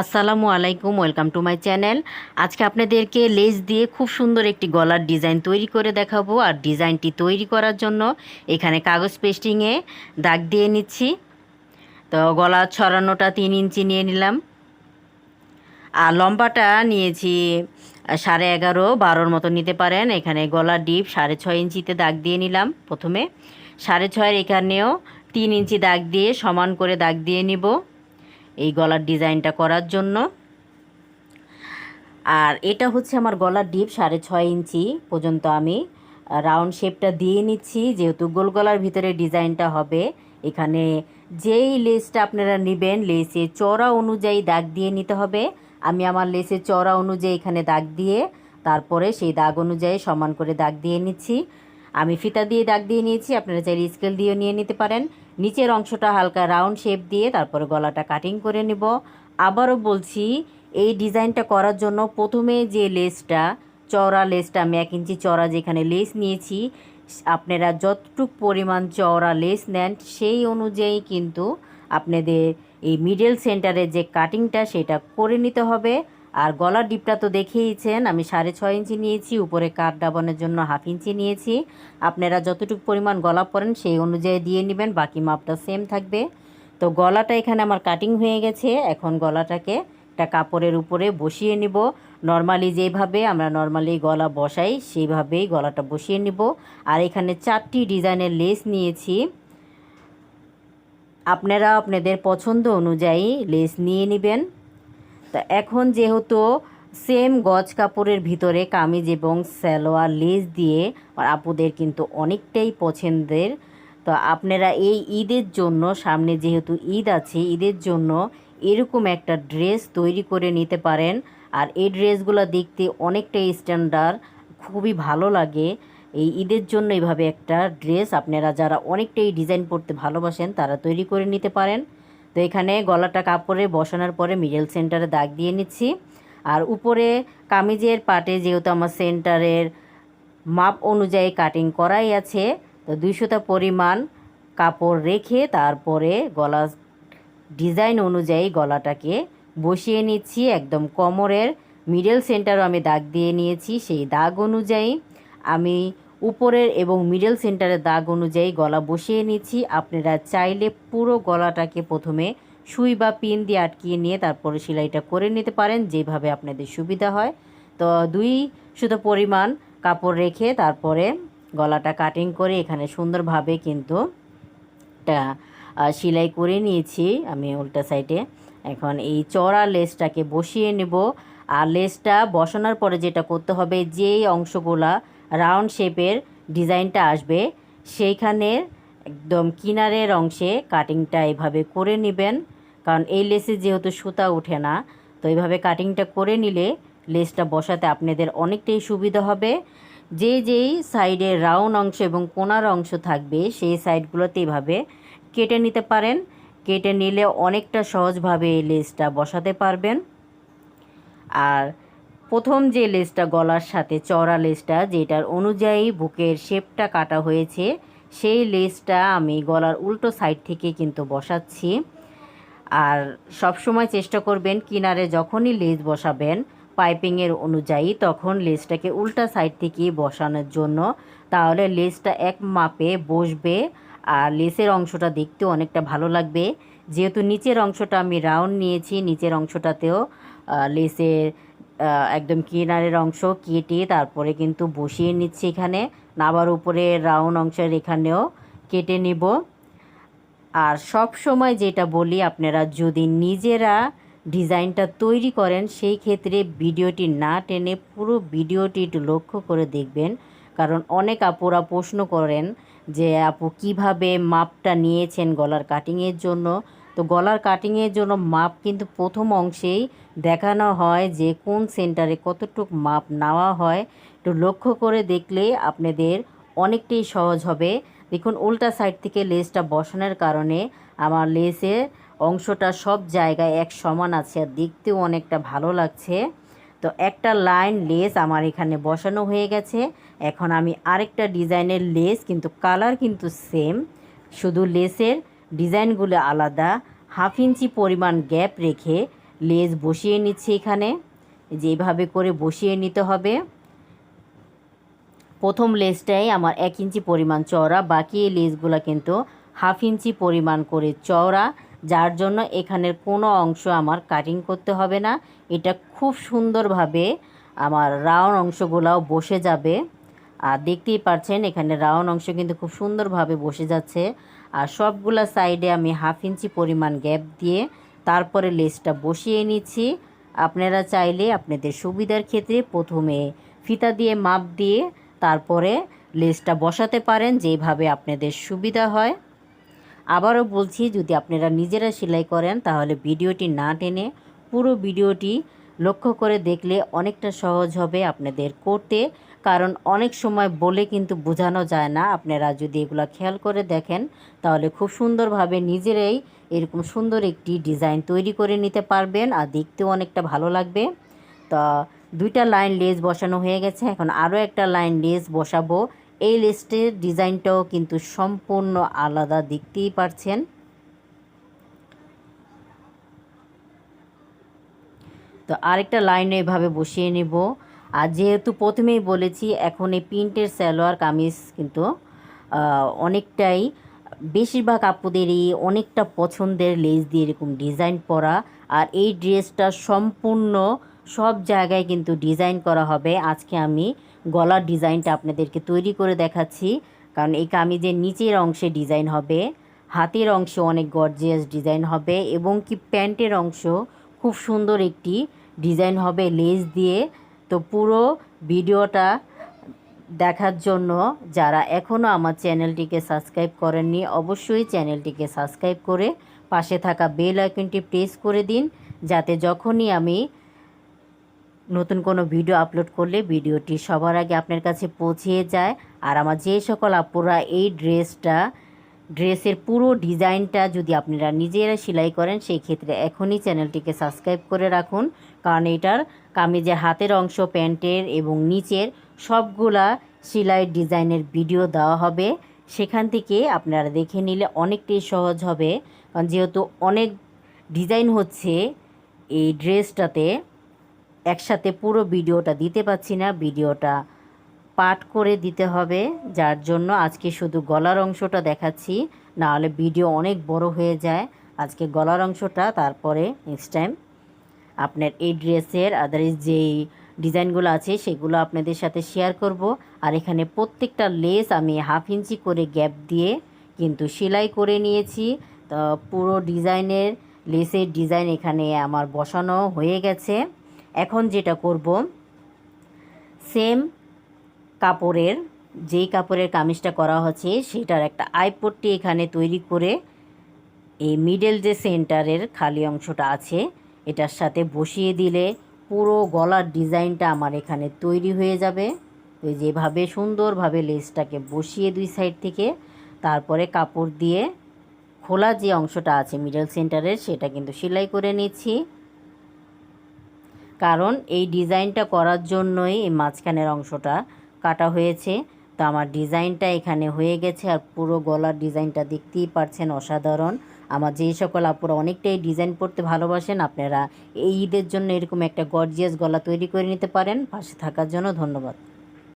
আসসালামু আলাইকুম, welcome to my channel. আজকে আপনাদেরকে লেস দিয়ে খুব সুন্দর একটি গলার ডিজাইন তৈরি করে দেখাবো আর ডিজাইনটি তৈরি করার জন্য এখানে কাগজ পেস্টিংয়ে দাগ দিয়ে নিচ্ছি। তো গলা ছড়ানোটা তিন ইঞ্চি নিয়ে নিলাম। আর লম্বাটা নিয়েছি সাড়ে এগারো, বারোর মতো নিতে পারেন। এখানে গলার ডিপ সাড়ে ছয় ইঞ্চিতে দাগ দিয়ে নিলাম প্রথমে। সাড়ে ছয়ের এখানেও তিন ইঞ্চি দাগ দিয়ে সমান করে দাগ দিয়ে নিব। এই গলার ডিজাইনটা করার জন্য। আর এটা হচ্ছে আমার গলার ডিপ, সাড়ে ছয় ইঞ্চি পর্যন্ত আমি রাউন্ড শেপটা দিয়ে নিচ্ছি, যেহেতু গোল গলার ভিতরে ডিজাইনটা হবে। এখানে যেই লেসটা আপনারা নেবেন, লেসে চড়া অনুযায়ী দাগ দিয়ে নিতে হবে। আমি আমার লেসে চড়া অনুযায়ী এখানে দাগ দিয়ে, তারপরে সেই দাগ অনুযায়ী সমান করে দাগ দিয়ে নিচ্ছি। আমি ফিতা দিয়ে দাগ দিয়ে নিয়েছি, আপনারা চাইলে স্কেল দিয়েও নিয়ে নিতে পারেন। নিচের অংশটা হালকা রাউন্ড শেপ দিয়ে তারপরে গলাটা কাটিং করে নেব। আবারও বলছি, এই ডিজাইনটা করার জন্য প্রথমে যে লেসটা চওড়া লেসটা আমি এক ইঞ্চি চওড়া যেখানে লেস নিয়েছি, আপনারা যতটুক পরিমাণ চওড়া লেস নেন, সেই অনুযায়ী কিন্তু আপনাদের এই মিডল সেন্টারের যে কাটিংটা সেটা করে নিতে হবে। আর গলার ডিপটা তো দেখেইছেন আমি সাড়ে ছয় ইঞ্চি নিয়েছি, উপরে কাঠ ডাবানোর জন্য হাফ ইঞ্চি নিয়েছি। আপনারা যতটুকু পরিমাণ গলা পরেন সেই অনুযায়ী দিয়ে নেবেন, বাকি মাপটা সেম থাকবে। তো গলাটা এখানে আমার কাটিং হয়ে গেছে, এখন গলাটাকে একটা কাপড়ের উপরে বসিয়ে নিব। নর্মালি যেভাবে আমরা নর্মালি গলা বসাই, সেইভাবেই গলাটা বসিয়ে নিব। আর এখানে চারটি ডিজাইনের লেস নিয়েছি। আপনারা আপনাদের পছন্দ অনুযায়ী লেস নিয়ে নেবেন। তা এখন যেহেতু সেম গজ কাপড়ের ভিতরে কামিজ এবং সালোয়ার, লেস দিয়ে আর আপুদের কিন্তু অনেকটাই পছন্দের। তো আপনারা এই ঈদের জন্য, সামনে যেহেতু ঈদ আছে, ঈদের জন্য এরকম একটা ড্রেস তৈরি করে নিতে পারেন। আর এই ড্রেসগুলো দেখতে অনেকটাই স্ট্যান্ডার্ড খুবই ভালো লাগে। এই ঈদের জন্য এইভাবে একটা ড্রেস আপনারা যারা অনেকটাই ডিজাইন পড়তে ভালোবাসেন, তারা তৈরি করে নিতে পারেন। তো এখানে গলাটা কাপড়ে বসানোর পরে মিডল সেন্টারে দাগ দিয়ে নিচ্ছি। আর উপরে কামিজের পাটে যেহেতু আমার সেন্টারের মাপ অনুযায়ী কাটিং করাই আছে, তো দুইশোটা পরিমাণ কাপড় রেখে তারপরে গলা ডিজাইন অনুযায়ী গলাটাকে বসিয়ে নিচ্ছি। একদম কোমরের মিডল সেন্টারও আমি দাগ দিয়ে নিয়েছি সেই দাগ অনুযায়ী। আমি উপরের এবং মিডল সেন্টারের দাগ অনুযায়ী গলা বসিয়ে নিচ্ছি। আপনারা চাইলে পুরো গলাটাকে প্রথমে সুই বা পিন দিয়ে আটকিয়ে নিয়ে তারপরে সেলাইটা করে নিতে পারেন যেভাবে আপনাদের সুবিধা হয়। তো দুই শুধু পরিমাণ কাপড় রেখে তারপরে গলাটা কাটিং করে এখানে সুন্দরভাবে কিন্তু একটা সেলাই করে নিয়েছি। আমি উল্টা সাইডে এখন এই চড়া লেসটাকে বসিয়ে নেব। আর লেসটা বসানোর পরে যেটা করতে হবে, যেই অংশগুলা রাউন্ড শেপের ডিজাইনটা আসবে। সেইখানের একদম কিনারের অংশে কাটিংটা এভাবে করে নেবেন। কারণ এই লেসে যেহেতু সুতা ওঠে না, তো এইভাবে কাটিংটা করে নিলে লেসটা বসাতে আপনাদের অনেকটাই সুবিধা হবে। যে যেই সাইডে রাউন্ড অংশ এবং কোনার অংশ থাকবে, সেই সাইডগুলোতে এভাবে কেটে নিতে পারেন। কেটে নিলে অনেকটা সহজভাবে এই লেসটা বসাতে পারবেন। আর প্রথম যে লেসটা গলার সাথে চড়া লেসটা যেটার অনুযায়ী বুকের শেপটা কাটা হয়েছে, সেই লেসটা আমি গলার উল্টো সাইড থেকে কিন্তু বসাচ্ছি। আর সব সময় চেষ্টা করবেন কিনারে যখনই লেস বসাবেন পাইপিংয়ের অনুযায়ী, তখন লেসটাকে উল্টা সাইড থেকে বসানোর জন্য। তাহলে লেসটা এক মাপে বসবে আর লেসের অংশটা দেখতে অনেকটা ভালো লাগবে। যেহেতু নিচের অংশটা আমি রাউন্ড নিয়েছি, নিচের অংশটাতেও লেসের একদম কিনারের অংশ কেটে তারপরে কিন্তু বসিয়ে নিচ্ছি এখানে। নাবার উপরে রাউন্ড অংশের এখানেও কেটে নেব। আর সব সময় যেটা বলি, আপনারা যদি নিজেরা ডিজাইনটা তৈরি করেন, সেই ক্ষেত্রে ভিডিওটি না টেনে পুরো ভিডিওটি একটু লক্ষ্য করে দেখবেন। কারণ অনেক আপুরা প্রশ্ন করেন যে, আপু, কীভাবে মাপটা নিয়েছেন গলার কাটিংয়ের জন্য? তো গলার কাটিংয়ের জন্য মাপ কিন্তু প্রথম অংশেই দেখানো হয় যে কোন সেন্টারে কতটুক মাপ নেওয়া হয়। একটু লক্ষ্য করে দেখলে আপনাদের অনেকটাই সহজ হবে। দেখুন, উল্টা সাইড থেকে লেসটা বসানোর কারণে আমার লেসের অংশটা সব জায়গায় এক সমান আছে আর দেখতেও অনেকটা ভালো লাগছে। তো একটা লাইন লেস আমার এখানে বসানো হয়ে গেছে। এখন আমি আরেকটা ডিজাইনের লেস কিন্তু কালার কিন্তু সেম। শুধু লেসের ডিজাইনগুলো আলাদা। হাফ ইঞ্চি পরিমাণ গ্যাপ রেখে লেজ বসিয়ে নিচ্ছি এখানে যেভাবে করে বসিয়ে নিতে হবে। প্রথম লেজটাই আমার এক ইঞ্চি পরিমাণ চওড়া, বাকি এই লেজগুলো কিন্তু হাফ ইঞ্চি পরিমাণ করে চওড়া, যার জন্য এখানের কোনো অংশ আমার কাটিং করতে হবে না। এটা খুব সুন্দরভাবে আমার রাউন্ড অংশগুলাও বসে যাবে। আর দেখতেই পাচ্ছেন, এখানে রাউন্ড অংশ কিন্তু খুব সুন্দরভাবে বসে যাচ্ছে। আর সবগুলা সাইডে আমি হাফ ইঞ্চি পরিমাণ গ্যাপ দিয়ে তারপরে লেসটা বসিয়ে নিচ্ছি। আপনারা চাইলে আপনাদের সুবিধার ক্ষেত্রে প্রথমে ফিতা দিয়ে মাপ দিয়ে তারপরে লেসটা বসাতে পারেন যেভাবে আপনাদের সুবিধা হয়। আবারও বলছি, যদি আপনারা নিজেরা সেলাই করেন তাহলে ভিডিওটি না টেনে পুরো ভিডিওটি লক্ষ্য করে দেখলে অনেকটা সহজ হবে আপনাদের করতে, কারণ অনেক সময় বলে কিন্তু বোঝানো যায় না। আপনারা যদি এগুলো খেয়াল করে দেখেন, তাহলে খুব সুন্দরভাবে নিজেরাই এরকম সুন্দর একটি ডিজাইন তৈরি করে নিতে পারবেন আর দেখতেও অনেকটা ভালো লাগবে। তা দুইটা লাইন লেস বসানো হয়ে গেছে। এখন আরও একটা লাইন লেস বসাবো। এই লেসটির ডিজাইনটাও কিন্তু সম্পূর্ণ আলাদা, দেখতেই পারছেন। তো আরেকটা লাইন এভাবে বসিয়ে নেব। আর যেহেতু প্রথমেই বলেছি, এখন এই প্রিন্টের সালোয়ার, কামিজ কিন্তু অনেকটাই বেশিরভাগ আপুদেরই অনেকটা পছন্দের লেস দিয়ে এরকম ডিজাইন করা আর এই ড্রেসটা সম্পূর্ণ সব জায়গায় কিন্তু ডিজাইন করা হবে। আজকে আমি গলার ডিজাইনটা আপনাদেরকে তৈরি করে দেখাচ্ছি। কারণ এই কামিজের নিচের অংশে ডিজাইন হবে, হাতের অংশে অনেক গর্জিয়াস ডিজাইন হবে এবং কি প্যান্টের অংশ খুব সুন্দর একটি ডিজাইন হবে লেস দিয়ে। তো পুরো ভিডিওটা দেখার জন্য যারা এখনও আমার চ্যানেলটিকে সাবস্ক্রাইব করেননি, অবশ্যই চ্যানেলটিকে সাবস্ক্রাইব করে পাশে থাকা বেল আইকনটি প্রেস করে দিন, যাতে যখনই আমি নতুন কোনো ভিডিও আপলোড করলে ভিডিওটি সবার আগে আপনার কাছে পৌঁছিয়ে যায়। আর আমার যে সকল আপুরা এই ড্রেসটা ড্রেসের পুরো ডিজাইনটা যদি আপনারা নিজেরা সেলাই করেন, সেই ক্ষেত্রে এখনই চ্যানেলটিকে সাবস্ক্রাইব করে রাখুন। কারণ এটার কামিজের হাতের অংশ, প্যান্টের এবং নিচের সবগুলা সেলাই ডিজাইনের ভিডিও দেওয়া হবে। সেখান থেকে আপনারা দেখে নিলে অনেকটাই সহজ হবে। কারণ যেহেতু অনেক ডিজাইন হচ্ছে, এই ড্রেসটাতে একসাথে পুরো ভিডিওটা দিতে পাচ্ছি না। ভিডিওটা পাট করে দিতে হবে, যার জন্য আজকে শুধু গলার অংশটা দেখাচ্ছি, না হলে ভিডিও অনেক বড় হয়ে যায়। আজকে গলার অংশটা, তারপরে নেক্সট টাইম আপনার এই ড্রেসের আদারিস যেই ডিজাইনগুলো আছে, সেগুলো আপনাদের সাথে শেয়ার করব। আর এখানে প্রত্যেকটা লেস আমি হাফ ইঞ্চি করে গ্যাপ দিয়ে কিন্তু সেলাই করে নিয়েছি। তো পুরো ডিজাইনের লেসের ডিজাইন এখানে আমার বসানো হয়ে গেছে। এখন যেটা করব সেম কাপড়ের, যেই কাপড়ের কামিজটা করা হচ্ছে, সেটার একটা আইপট্টি এখানে তৈরি করে এই মিডল যে সেন্টারের খালি অংশটা আছে, এটার সাথে বসিয়ে দিলে পুরো গলার ডিজাইনটা আমার এখানে তৈরি হয়ে যাবে। তো যেভাবে সুন্দরভাবে লেসটাকে বসিয়ে দুই সাইড থেকে, তারপরে কাপড় দিয়ে খোলা যে অংশটা আছে মিডল সেন্টারের, সেটা কিন্তু সেলাই করে নিচ্ছি। কারণ এই ডিজাইনটা করার জন্যই এই মাঝখানের অংশটা কাটা হয়েছে। তো আমার ডিজাইনটা এখানে হয়ে গেছে আর পুরো গলার ডিজাইনটা দেখতেই পারছেন অসাধারণ। আমার যেই সকল আপুরা অনেকটাই ডিজাইন পড়তে ভালোবাসেন, আপনারা এই ঈদের জন্য এরকম একটা গর্জিয়াস গলা তৈরি করে নিতে পারেন। পাশে থাকার জন্য ধন্যবাদ।